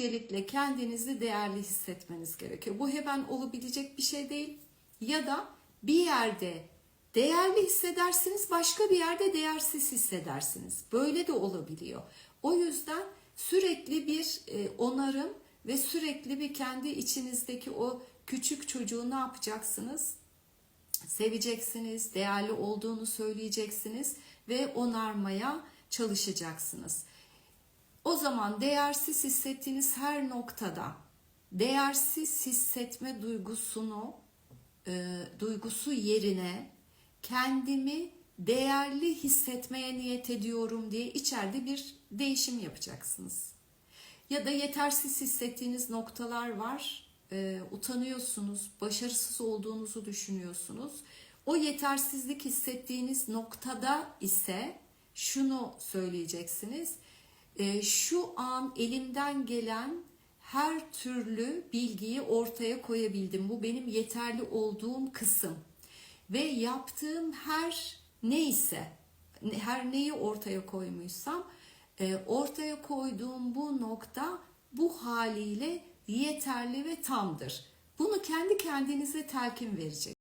öncelikle kendinizi değerli hissetmeniz gerekiyor. Bu hemen olabilecek bir şey değil. Ya da bir yerde değerli hissedersiniz, başka bir yerde değersiz hissedersiniz. Böyle de olabiliyor. O yüzden sürekli bir e, onarım ve sürekli bir kendi içinizdeki o küçük çocuğu ne yapacaksınız? seveceksiniz, değerli olduğunu söyleyeceksiniz ve onarmaya çalışacaksınız. O zaman değersiz hissettiğiniz her noktada değersiz hissetme duygusunu e, duygusu yerine kendimi değerli hissetmeye niyet ediyorum diye içeride bir değişim yapacaksınız. Ya da yetersiz hissettiğiniz noktalar var. Ee, utanıyorsunuz, başarısız olduğunuzu düşünüyorsunuz. O yetersizlik hissettiğiniz noktada ise şunu söyleyeceksiniz. Ee, şu an elimden gelen her türlü bilgiyi ortaya koyabildim. Bu benim yeterli olduğum kısım. Ve yaptığım her neyse, her neyi ortaya koymuşsam e, ortaya koyduğum bu nokta bu haliyle yeterli ve tamdır. Bunu kendi kendinize telkin verecek.